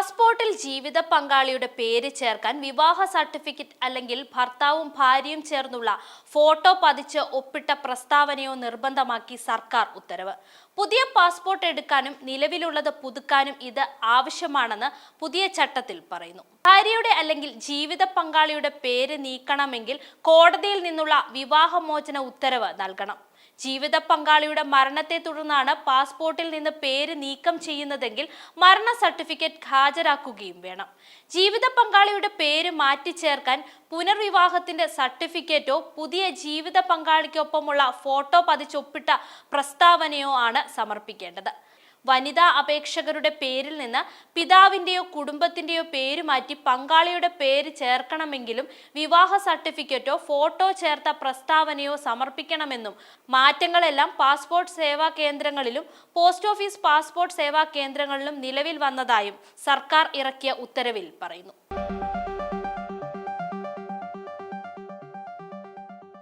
പാസ്പോർട്ടിൽ ജീവിത പങ്കാളിയുടെ പേര് ചേർക്കാൻ വിവാഹ സർട്ടിഫിക്കറ്റ് അല്ലെങ്കിൽ ഭർത്താവും ഭാര്യയും ചേർന്നുള്ള ഫോട്ടോ പതിച്ച് ഒപ്പിട്ട പ്രസ്താവനയോ നിർബന്ധമാക്കി സർക്കാർ ഉത്തരവ്. പുതിയ പാസ്പോർട്ട് എടുക്കാനും നിലവിലുള്ളത് പുതുക്കാനും ഇത് ആവശ്യമാണെന്ന് പുതിയ ചട്ടത്തിൽ പറയുന്നു. ഭാര്യയുടെ അല്ലെങ്കിൽ ജീവിത പങ്കാളിയുടെ പേര് നീക്കണമെങ്കിൽ കോടതിയിൽ നിന്നുള്ള വിവാഹമോചന ഉത്തരവ് നൽകണം. ജീവിത പങ്കാളിയുടെ മരണത്തെ തുടർന്നാണ് പാസ്പോർട്ടിൽ നിന്ന് പേര് നീക്കം ചെയ്യുന്നതെങ്കിൽ മരണ സർട്ടിഫിക്കറ്റ് ഹാജരാക്കുകയും വേണം. ജീവിത പങ്കാളിയുടെ പേര് മാറ്റിച്ചേർക്കാൻ പുനർവിവാഹത്തിന്റെ സർട്ടിഫിക്കറ്റോ പുതിയ ജീവിത പങ്കാളിക്കൊപ്പമുള്ള ഫോട്ടോ പതിച്ചൊപ്പിട്ട പ്രസ്താവനയോ ആണ് സമർപ്പിക്കേണ്ടത്. വനിതാ അപേക്ഷകരുടെ പേരിൽ നിന്ന് പിതാവിന്റെയോ കുടുംബത്തിന്റെയോ പേര് മാറ്റി പങ്കാളിയുടെ പേര് ചേർക്കണമെങ്കിലും വിവാഹ സർട്ടിഫിക്കറ്റോ ഫോട്ടോ ചേർത്ത പ്രസ്താവനയോ സമർപ്പിക്കണമെന്നും മാറ്റങ്ങളെല്ലാം പാസ്പോർട്ട് സേവാ കേന്ദ്രങ്ങളിലും പോസ്റ്റ് ഓഫീസ് പാസ്പോർട്ട് സേവാ കേന്ദ്രങ്ങളിലും നിലവിൽ വന്നതായും സർക്കാർ ഇറക്കിയ ഉത്തരവിൽ പറയുന്നു.